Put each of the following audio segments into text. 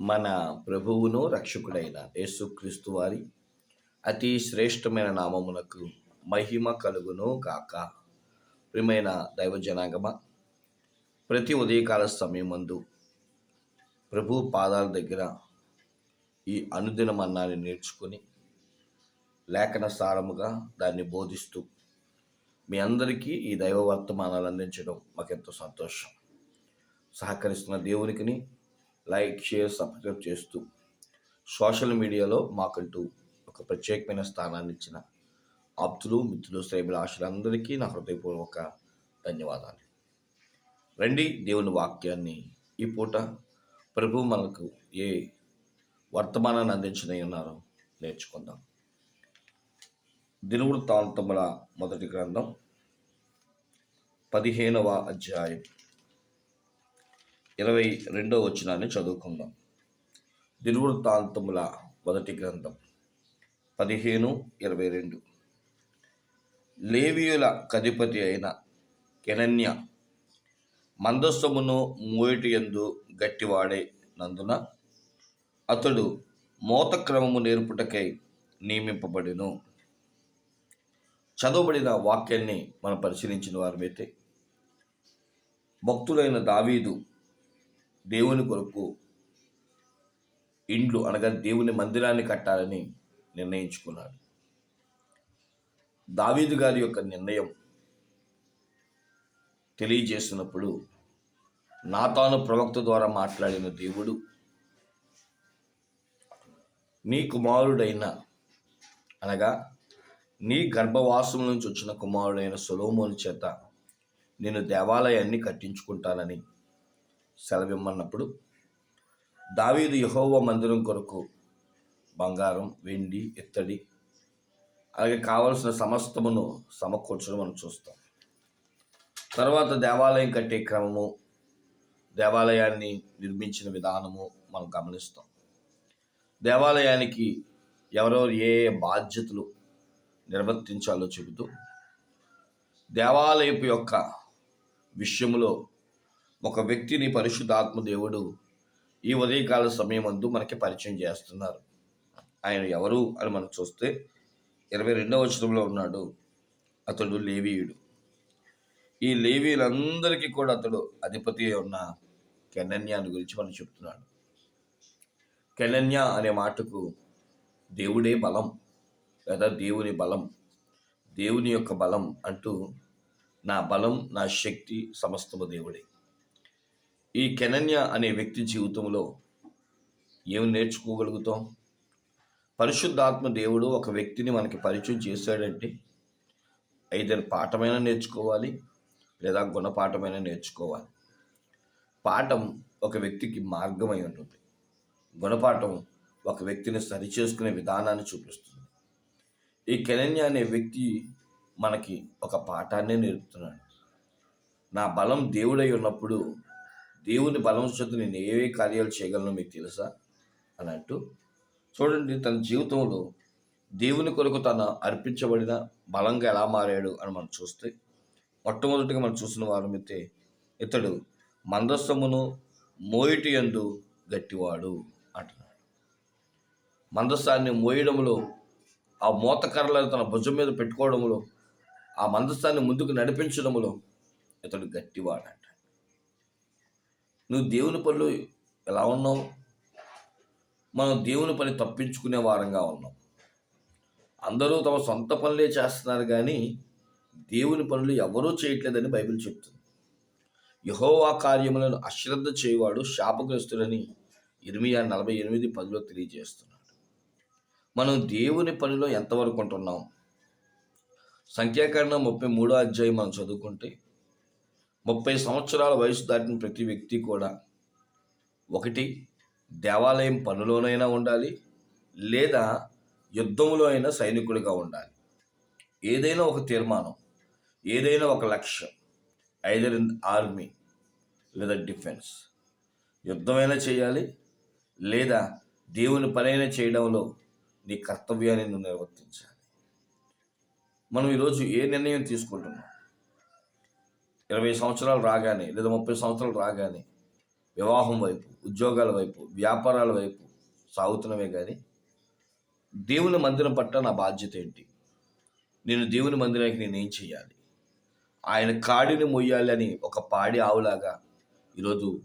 మన ప్రభువును రక్షకుడైన యేసుక్రీస్తు వారి అతి శ్రేష్టమైన నామమునకు మహిమ కలుగును గాక. ప్రియమైన దైవజనాగమ ప్రతి ఉదయకాల సమయమందు ప్రభు పాదాల దగ్గర ఈ అనుదిన మన్నాన్ని నేర్చుకుని లేఖన సారముగా దాన్ని బోధిస్తూ మీ అందరికీ ఈ దైవ వర్తమానాలు అందించడం మాకెంతో సంతోషం. సహకరిస్తున్న దేవునికిని లైక్ షేర్ సబ్స్క్రైబ్ చేస్తూ సోషల్ మీడియాలో మాకంటూ ఒక ప్రత్యేకమైన స్థానాన్ని ఇచ్చిన ఆప్తులు మిత్రులు శ్రేభిలాషులందరికీ నా హృదయపూర్వక ధన్యవాదాలు. రండి దేవుని వాక్యాన్ని ఈ పూట ప్రభు మనకు ఏ వర్తమానాన్ని అందించనై ఉన్నారో నేర్చుకుందాం. దినవృత్తాంతముల మొదటి గ్రంథం పదిహేనవ అధ్యాయం. ఇరవై రెండో వచనాన్ని చదువుకుందాం. దినవృత్తాంతముల మొదటి గ్రంథం పదిహేను ఇరవై రెండు. లేవియుల కధిపతి అయిన కెనన్య మందస్సమును మూయటి ఎందు గట్టివాడే నందున అతడు మోత క్రమము నేర్పుటకై నియమింపబడిను. చదవబడిన వాక్యాన్ని మనం పరిశీలించిన వారమైతే భక్తుడైన దావీదు దేవుని కొరకు ఇండ్లు అనగా దేవుని మందిరాన్ని కట్టాలని నిర్ణయించుకున్నాడు. దావీదు గారి యొక్క నిర్ణయం తెలియజేసినప్పుడు నాతాను ప్రవక్త ద్వారా మాట్లాడిన దేవుడు నీ కుమారుడైన అనగా నీ గర్భవాసం నుంచి వచ్చిన కుమారుడైన సొలోమోని చేత నేను దేవాలయాన్ని కట్టించుకుంటానని సెలవిమ్మన్నప్పుడు దావీదు యహోవ మందిరం కొరకు బంగారం వెండి ఇత్తడి అలాగే కావలసిన సమస్తమును సమకూర్చడం మనం చూస్తాం. తర్వాత దేవాలయం కట్టే క్రమము దేవాలయాన్ని నిర్మించిన విధానము మనం గమనిస్తాం. దేవాలయానికి ఎవరెవరు ఏ ఏ బాధ్యతలు నిర్వర్తించాలో చెబుతూ దేవాలయపు యొక్క విషయంలో ఒక వ్యక్తిని పరిశుద్ధాత్మ దేవుడు ఈ ఉదయకాల సమయమందు మనకి పరిచయం చేస్తున్నారు. ఆయన ఎవరు అని మనం చూస్తే ఇరవై రెండవ వచనంలో ఉన్నాడు అతడు లేవీయుడు. ఈ లేవీయులందరికీ కూడా అతడు అధిపతి ఉన్న కెనన్యాని గురించి మనం చెప్తున్నాడు. కెనన్య అనే మాటకు దేవుడే బలం లేదా దేవుని బలం దేవుని యొక్క బలం అంటూ నా బలం నా శక్తి సమస్తము దేవుడే. ఈ కెనన్య అనే వ్యక్తి జీవితంలో ఏమి నేర్చుకోగలుగుతాం? పరిశుద్ధాత్మ దేవుడు ఒక వ్యక్తిని మనకి పరిచయం చేశాడంటే ఐదర్ పాఠమైనా నేర్చుకోవాలి లేదా గుణపాఠమైనా నేర్చుకోవాలి. పాఠం ఒక వ్యక్తికి మార్గమై ఉంటుంది. గుణపాఠం ఒక వ్యక్తిని సరిచేసుకునే విధానాన్ని చూపిస్తుంది. ఈ కెనన్య అనే వ్యక్తి మనకి ఒక పాఠాన్ని నేర్పుతున్నాడు. నా బలం దేవుడై ఉన్నప్పుడు దేవుని బలం చేత నేను ఏవే కార్యాలు చేయగలను మీకు తెలుసా? అని అంటూ చూడండి తన జీవితంలో దేవుని కొరకు తన అర్పించబడిన బలంగా ఎలా మారాడు అని మనం చూస్తే మొట్టమొదటిగా మనం చూసిన వారమైతే ఇతడు మందస్సమును మోయిటి ఎందు గట్టివాడు అంటున్నాడు. మందస్సాన్ని మోయడంలో ఆ మూతకర్రలను తన భుజం మీద పెట్టుకోవడంలో ఆ మందస్థాన్ని ముందుకు నడిపించడంలో ఇతడు గట్టివాడు నువ్వు దేవుని పనులు ఎలా ఉన్నావు? మనం దేవుని పని తప్పించుకునే వారంగా ఉన్నాం. అందరూ తమ సొంత పనులే చేస్తున్నారు కానీ దేవుని పనులు ఎవరూ చేయట్లేదని బైబిల్ చెప్తుంది. యహోవా కార్యములను అశ్రద్ధ చేయవాడు శాపగ్రస్తుడని ఇర్మియా నలభై ఎనిమిది పదిలో తెలియజేస్తున్నాడు. మనం దేవుని పనిలో ఎంతవరకు ఉంటున్నాం? సంఖ్యాకరణం ముప్పై మూడో అధ్యాయం మనం చదువుకుంటే ముప్పై సంవత్సరాల వయసు దాటిన ప్రతి వ్యక్తి కూడా ఒకటి దేవాలయం పనులోనైనా ఉండాలి లేదా యుద్ధంలో అయినా సైనికుడిగా ఉండాలి. ఏదైనా ఒక తీర్మానం ఏదైనా ఒక లక్ష్యం ఐదర్ ఇన్ ఆర్మీ లేదా డిఫెన్స్ యుద్ధమైనా చేయాలి లేదా దేవుని పనైనా చేయడంలో నీ కర్తవ్యాన్ని నువ్వు నిర్వర్తించాలి. మనం ఈరోజు ఏ నిర్ణయం తీసుకుంటున్నాం? ఇరవై సంవత్సరాలు రాగానే లేదా ముప్పై సంవత్సరాలు రాగానే వివాహం వైపు ఉద్యోగాల వైపు వ్యాపారాల వైపు సాగుతున్నవే కానీ దేవుని మందిరం పట్ల నా బాధ్యత ఏంటి? నేను దేవుని మందిరానికి నేను ఏం చేయాలి? ఆయన కాడిని మొయ్యాలి అని ఒక పాడి ఆవులాగా ఈరోజు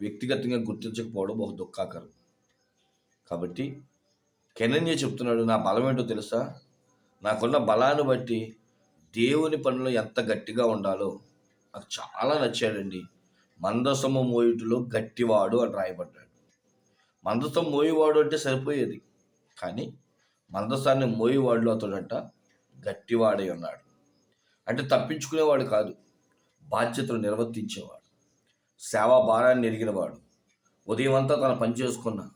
వ్యక్తిగతంగా గుర్తించకపోవడం ఒక దుఃఖాకరం. కాబట్టి కెనన్య చెప్తున్నాడు నా బలం ఏంటో తెలుసా? నాకున్న బలాన్ని బట్టి దేవుని పనిలో ఎంత గట్టిగా ఉండాలో నాకు చాలా నచ్చాడండి. మందసము మోయుటిలో గట్టివాడు అని రాయబడ్డాడు. మందసం మోయేవాడు అంటే సరిపోయేది. కానీ మందసాన్ని మోయివాడులో అతడంట గట్టివాడై ఉన్నాడు. అంటే తప్పించుకునేవాడు కాదు. బాధ్యతలు నిర్వర్తించేవాడు. సేవా భారాన్ని ఎరిగినవాడు. ఉదయం అంతా తన పని చేసుకున్న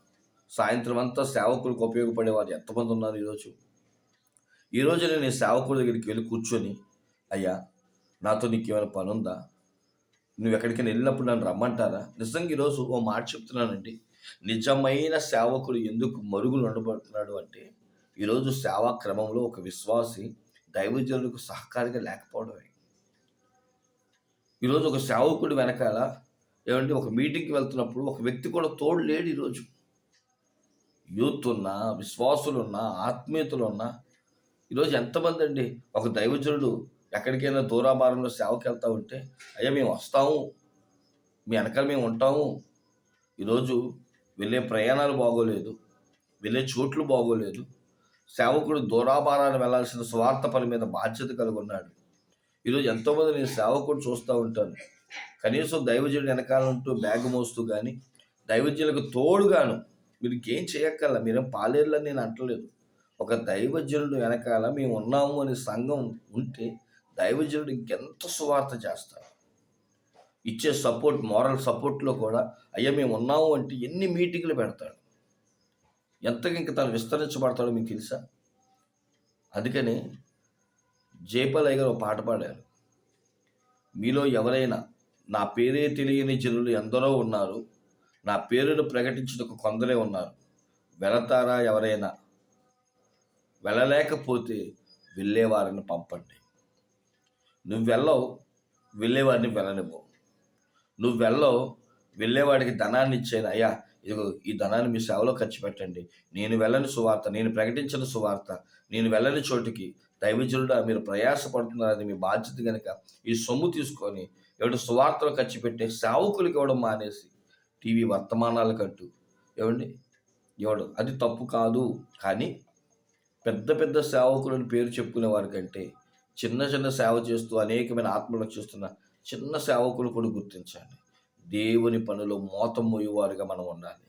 సాయంత్రం అంతా సేవకులకు ఉపయోగపడేవారు ఎంతమంది ఉన్నారు ఈరోజు? ఈరోజు నేను సేవకుల సేవకుడి దగ్గరికి వెళ్ళి కూర్చొని అయ్యా నాతో నీకు ఏమైనా పని ఉందా నువ్వు ఎక్కడికైనా వెళ్ళినప్పుడు నన్ను రమ్మంటారా? నిజంగా ఈరోజు ఓ మాట చెప్తున్నానండి. నిజమైన సేవకుడు ఎందుకు మరుగులు ఉండబడుతున్నాడు అంటే ఈరోజు సేవా క్రమంలో ఒక విశ్వాసి దైవజనులకు సహకారిగా లేకపోవడమే. ఈరోజు ఒక సేవకుడు వెనకాల ఏమంటే ఒక మీటింగ్కి వెళ్తున్నప్పుడు ఒక వ్యక్తి కూడా తోడు లేడు ఈరోజు. యూత్ ఉన్నా విశ్వాసులు ఉన్నా ఆత్మీయతలు ఉన్నా ఈరోజు ఎంతమంది అండి ఒక దైవజనుడు ఎక్కడికైనా దూరాభారంలో సేవకి వెళ్తూ ఉంటే అయ్యా మేము వస్తాము. మీ వెనకాల మేము ఉంటాము. ఈరోజు వెళ్ళే ప్రయాణాలు బాగోలేదు. వెళ్ళే చోట్లు బాగోలేదు. సేవకుడు దూరాభారాన్ని వెళ్ళాల్సిన స్వార్థ పని మీద బాధ్యత కలిగి ఉన్నాడు ఈరోజు ఎంతోమంది నేను సేవకుడు చూస్తూ ఉంటాను. కనీసం దైవజనుడు వెనకాల ఉంటూ బ్యాగ్ మోస్తూ కానీ దైవజనులకు తోడుగాను మీరు ఇంకేం చేయక్కర్ల. మీరేం పాలేరులని నేను అంటలేదు. ఒక దైవజనుడు వెనకాల మేము ఉన్నాము అనే సంఘం ఉంటే దైవజనుడు ఇంకెంత సువార్త చేస్తారు ఇచ్చే సపోర్ట్ మోరల్ సపోర్ట్లో కూడా అయ్యా మేము ఉన్నాము అంటే ఎన్ని మీటింగ్లు పెడతాడు? ఎంతగా ఇంక తను విస్తరించబడతాడో మీకు తెలుసా? అందుకని జయపాలయ్య గారు ఒక పాట పాడారు. మీలో ఎవరైనా నా పేరే తెలియని జనులు ఎందరో ఉన్నారు. నా పేరును ప్రకటించడానికి కొందరే ఉన్నారు. వెళతారా ఎవరైనా? వెళ్ళలేకపోతే వెళ్ళేవారిని పంపండి. నువ్వు వెళ్ళవు వెళ్ళేవాడిని వెళ్ళనివ్వు. నువ్వు వెళ్ళవు వెళ్ళేవాడికి ధనాన్ని ఇచ్చేది అయ్యా ఇదిగో ఈ ధనాన్ని మీ సేవలో ఖర్చు పెట్టండి. నేను వెళ్ళని సువార్త నేను ప్రకటించిన సువార్త నేను వెళ్ళని చోటికి దైవజనుడా మీరు ప్రయాసపడుతున్నారని మీ బాధ్యత కనుక ఈ సొమ్ము తీసుకొని ఎవడు సువార్తలు ఖర్చు పెట్టే సేవకులకి ఇవ్వడం మానేసి టీవీ వర్తమానాలు కట్టు ఏమండి? ఇవ్వడం అది తప్పు కాదు. కానీ పెద్ద పెద్ద సేవకులను పేరు చెప్పుకునే వారి కంటే చిన్న చిన్న సేవ చేస్తూ అనేకమైన ఆత్మలకు చూస్తున్న చిన్న సేవకులు కూడా గుర్తించండి. దేవుని పనిలో మోతం మోయేవారుగా మనం ఉండాలి.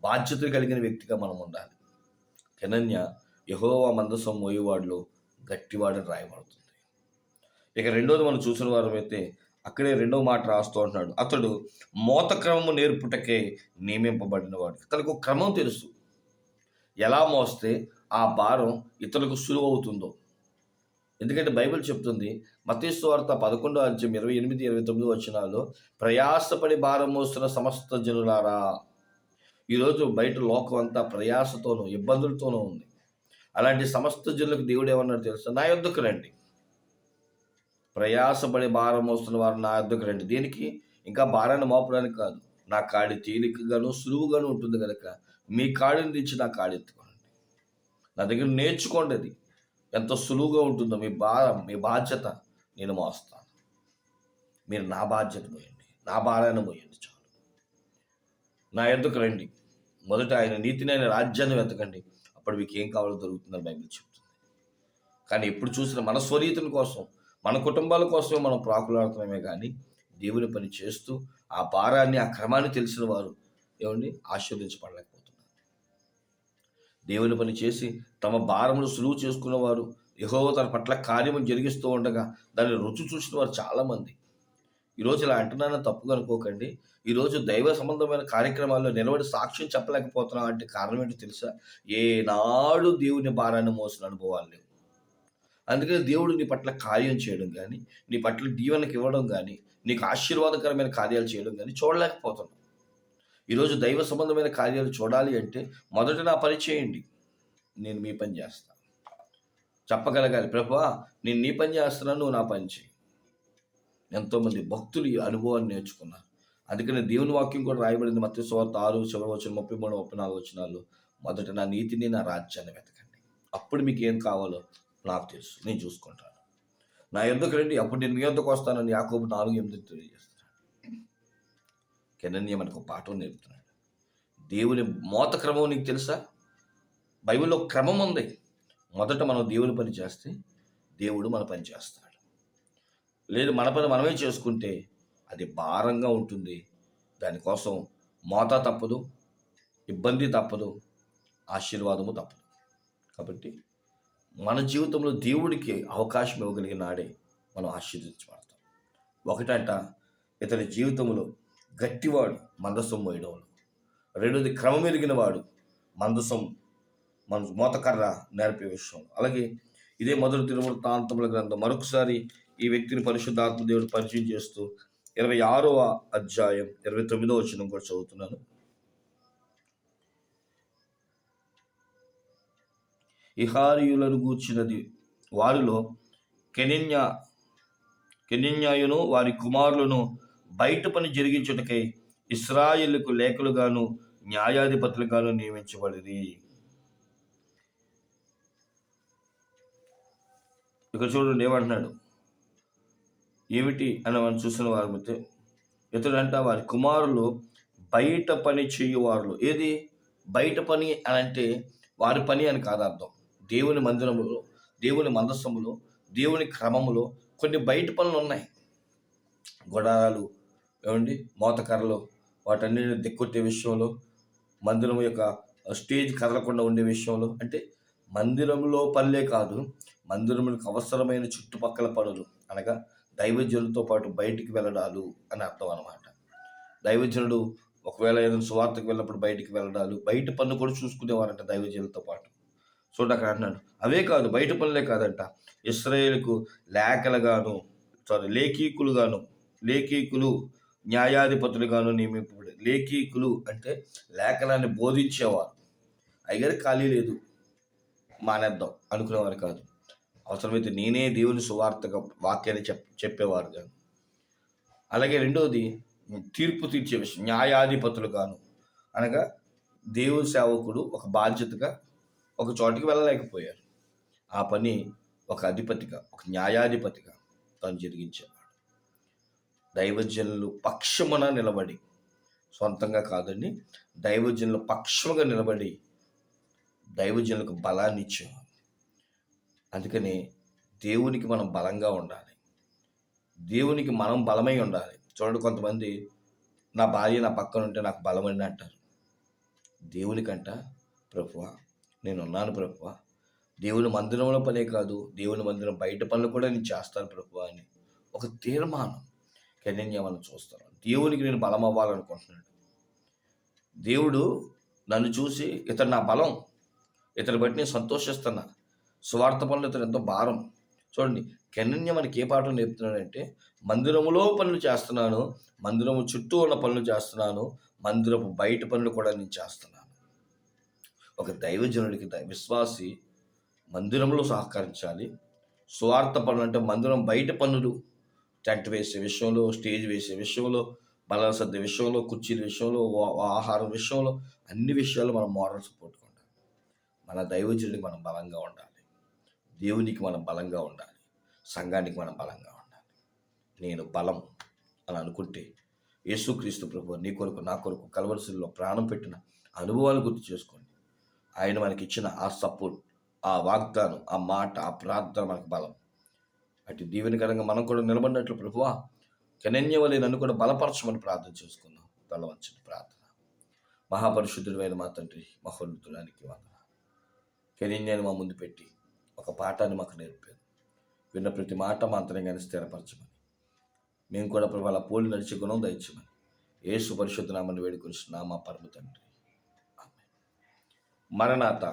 బాధ్యత కలిగిన వ్యక్తిగా మనం ఉండాలి. కనన్య యహోవా మందసం మోయేవాడిలో గట్టివాడని రాయబడుతుంది. ఇక రెండోది మనం చూసిన వారం అయితే అక్కడే రెండో మాట రాస్తూ ఉంటున్నాడు అతడు మోత క్రమము నేర్పుటకే నియమింపబడినవాడు అతనికి ఒక క్రమం తెలుసు. ఎలా మోస్తే ఆ భారం ఇతరులకు సులువు అవుతుందో ఎందుకంటే బైబిల్ చెప్తుంది మతీస్తు వార్త పదకొండో అధ్యాయం ఇరవై ఎనిమిది ఇరవై తొమ్మిది వచ్చినాల్లో ప్రయాసపడి భారం మోస్తున్న సమస్త జనులారా. ఈరోజు బయట లోకం అంతా ప్రయాసతోనూ ఇబ్బందులతోనూ ఉంది. అలాంటి సమస్త జనులకు దేవుడు ఏమన్నాడు తెలుసు? నా యొద్దకు రండి. ప్రయాసపడి భారం మోస్తున్న వారు నా యొద్దకు రండి. దీనికి? ఇంకా భారాన్ని మోపడానికి కాదు. నా కాడి తేలికగాను సులువుగాను ఉంటుంది కనుక మీ కాడిని తెచ్చి నా కాడి ఎత్తుకోండి. నా దగ్గర నేర్చుకోండి అది. ఎంత సులువుగా ఉంటుందో మీ భారం మీ బాధ్యత నేను మోస్తాను. మీరు నా బాధ్యత పోయండి నా భారాన్ని పోయండి చాలు. నా ఎందుకు రండి? మొదట ఆయన నీతిని ఆయన రాజ్యాన్ని వెతకండి. అప్పుడు మీకు ఏం కావాలో దొరుకుతుందని బైబిల్ చెప్తుంది. కానీ ఎప్పుడు చూసిన మన స్వరీతని కోసం మన కుటుంబాల కోసమే మనం ప్రాకులాడుతున్నామే కానీ దేవుని పని చేస్తూ ఆ భారాన్ని ఆ క్రమాన్ని తెలిసిన వారు ఏమండి? ఆశీర్వదించబడలేక దేవుని పని చేసి తమ భారములు సులువు చేసుకున్నవారు యహోవ తన పట్ల కార్యము జరిగిస్తూ ఉండగా దాన్ని రుచి చూసిన వారు చాలామంది. ఈరోజు ఇలా అంటున్నానని తప్పుగా అనుకోకండి. ఈరోజు దైవ సంబంధమైన కార్యక్రమాల్లో నిలబడి సాక్ష్యం చెప్పలేకపోతున్నాం అంటే కారణం ఏంటో తెలుసా? ఏనాడు దేవుని భారాన్ని మోసిన అనుభవాలు లేవు. అందుకని దేవుడు నీ పట్ల కార్యం చేయడం కానీ నీ పట్ల దీవెనకి ఇవ్వడం కానీ నీకు ఆశీర్వాదకరమైన కార్యాలు చేయడం కానీ చూడలేకపోతున్నాం ఈరోజు దైవ సంబంధమైన కార్యాలు చూడాలి అంటే మొదట నా పని చేయండి. నేను మీ పని చేస్తాను చెప్పగలగాలి. ప్రభా నేను నీ పని చేస్తున్నాను నువ్వు నా పని చేయి ఎంతోమంది భక్తులు ఈ అనుభవాన్ని నేర్చుకున్నారు. అందుకని దేవుని వాక్యం కూడా రాయబడింది మత్స్య స్వార్థ ఆరు చివరి వచ్చిన ముప్పై మూడు ముప్పై నాలుగు వచ్చినాలు మొదట నా నీతిని నా రాజ్యాన్ని వెతకండి. అప్పుడు మీకు ఏం కావాలో నాకు తెలుసు. నేను చూసుకుంటాను. నా ఎందుకు రండి? అప్పుడు నేను మీ ఎందుకు వస్తానని యాకోబు నాలుగు ఎనిమిది తెలియజేస్తాను కెనన్య మనకు పాఠం నేర్పుతున్నాడు. దేవుని మోత క్రమం నీకు తెలుసా? బైబిల్లో క్రమం ఉంది. మొదట మనం దేవుని పని చేస్తే దేవుడు మన పని చేస్తాడు. లేదు మన పని మనమే చేసుకుంటే అది భారంగా ఉంటుంది. దానికోసం మోత తప్పదు ఇబ్బంది తప్పదు ఆశీర్వాదము తప్పదు. కాబట్టి మన జీవితంలో దేవుడికి అవకాశం ఇవ్వగలిగిన నాడే మనం ఆశీర్వదించబడతాం. ఒకటంట ఇతని జీవితంలో గట్టివాడు మందసం మోయడంలో. రెండోది క్రమం ఎరిగిన వాడు మందసం మన మోతకర్ర నేర్పే విషయం అలాగే ఇదే మొదటి తిరుమల గ్రంథం మరొకసారి ఈ వ్యక్తిని పరిశుద్ధాత్మ దేవుడు పరిచయం చేస్తూ ఇరవై ఆరవ అధ్యాయం ఇరవై తొమ్మిదో వచ్చిన కూడా చదువుతున్నాను. ఇహారియులను గూర్చినది వారిలో కెనిన్య కెనిన్యాయును వారి కుమారులను బయట పని జరిగించుటకై ఇస్రాయిల్కు లేఖలుగాను న్యాయాధిపతులుగాను నియమించబడింది ఇక్కడ చూడండి ఏమంటున్నాడు? ఏమిటి అని మనం చూసిన వారి మధ్య ఇతడంట వారి కుమారులు బయట పని చేయువారు ఏది? బయట పని అని అంటే వారి పని అని కాదు అర్థం. దేవుని మందిరములో దేవుని మందస్సములో దేవుని క్రమములో కొన్ని బయట పనులు ఉన్నాయి. గొడారాలు ఏమండి? మోతకర్రలు వాటన్నిటిని దిక్కొట్టే విషయంలో మందిరం యొక్క స్టేజ్ కదలకుండా ఉండే విషయంలో అంటే మందిరంలో పనులే కాదు మందిరములకు అవసరమైన చుట్టుపక్కల పనులు అనగా దైవజనులతో పాటు బయటికి వెళ్ళడాలు అని అర్థం అనమాట దైవజనుడు ఒకవేళ ఏదైనా సువార్తకు వెళ్ళినప్పుడు బయటికి వెళ్ళడాలు బయట పనులు కూడా చూసుకునేవారంట దైవజనులతో పాటు. చూడండి అక్కడ అంటున్నాడు అవే కాదు బయట పనులే కాదంట. ఇస్రాయేల్కు లేఖలుగాను సారీ లేఖీకులుగాను లేఖీకులు న్యాయాధిపతులుగాను నియమింపబడి లేఖీకులు అంటే లేఖనాన్ని బోధించేవారు. అయ్యారు ఖాళీ లేదు. మానేద్దాం. అనుకునేవారు కాదు. అవసరమైతే నేనే దేవుని సువార్తగా వాక్యాన్ని చెప్ చెప్పేవారు కాను అలాగే రెండవది తీర్పు తీర్చే విషయం. న్యాయాధిపతులు కాను అనగా దేవుని సేవకుడు ఒక బాధ్యతగా ఒక చోటికి వెళ్ళలేకపోయారు. ఆ పని ఒక అధిపతిగా ఒక న్యాయాధిపతిగా తను జరిగించారు. దైవజనులు పక్షమున నిలబడి. సొంతంగా కాదండి దైవజనులు పక్షముగా నిలబడి దైవజనులకు బలాన్ని ఇచ్చేవారు. అందుకని దేవునికి మనం బలంగా ఉండాలి. దేవునికి మనం బలమై ఉండాలి. చూడండి కొంతమంది నా భార్య నా పక్కన ఉంటే నాకు బలమని అంటారు. దేవునికంట ప్రభువ నేను ఉన్నాను ప్రభువ. దేవుని మందిరంలో పనే కాదు దేవుని మందిరం బయట పనులు కూడా నేను చేస్తాను ప్రభువ అని ఒక తీర్మానం. కన్యం చేయమని చూస్తాను దేవునికి నేను బలం అవ్వాలనుకుంటున్నాను దేవుడు నన్ను చూసి ఇతను నా బలం ఇతని బట్టి నేను సంతోషిస్తున్నా. స్వార్థ పనులు ఇతను ఎంతో భారం. చూడండి కెనన్య మనకి ఏ పాఠం నేర్పుతున్నాడంటే మందిరములో పనులు చేస్తున్నాను మందిరము చుట్టూ ఉన్న పనులు చేస్తున్నాను మందిరపు బయట పనులు కూడా నేను చేస్తున్నాను. ఒక దైవజనుడికి విశ్వాసి మందిరంలో సహకరించాలి. స్వార్థ పనులు అంటే మందిరం బయట పనులు టెంట్ వేసే విషయంలో స్టేజ్ వేసే విషయంలో బలాల సర్ది విషయంలో కుర్చీల విషయంలో వా- ఆహారం విషయంలో అన్ని విషయాలు మనం మోడల్ సపోర్ట్ ఉండాలి. మన దైవజనుడికి మనం బలంగా ఉండాలి. దేవునికి మనం బలంగా ఉండాలి. సంఘానికి మనం బలంగా ఉండాలి. నేను బలం అని అనుకుంటే యేసుక్రీస్తు ప్రభు నీ కొరకు నా కొరకు కలవలసిలో ప్రాణం పెట్టిన అనుభవాలు గుర్తు చేసుకోండి. ఆయన మనకి ఇచ్చిన ఆ సపోర్ట్ ఆ వాగ్దానం ఆ మాట ఆ ప్రార్థన మనకు బలం. అటు దీవెనకరంగా మనం కూడా నిలబడినట్లు ప్రభువా కనన్యవలే నన్ను కూడా బలపరచమని ప్రార్థన చేసుకుందాం. తలవంచని ప్రార్థన. మహాపరిశుద్ధుడైన మా తండ్రి మహోన్నతుడానికి వందన కనన్యాన్ని మా ముందు పెట్టి ఒక పాఠాన్ని మాకు నేర్పారు. విన్న ప్రతి మాట మా అంతరంగాన్ని స్థిరపరచమని. మేము కూడా ప్రభు అలా పోలి నడిచే గుణం దయచమని యేసు పరిశుద్ధ నామని వేడుకొని మా పరమ తండ్రి. మరణాత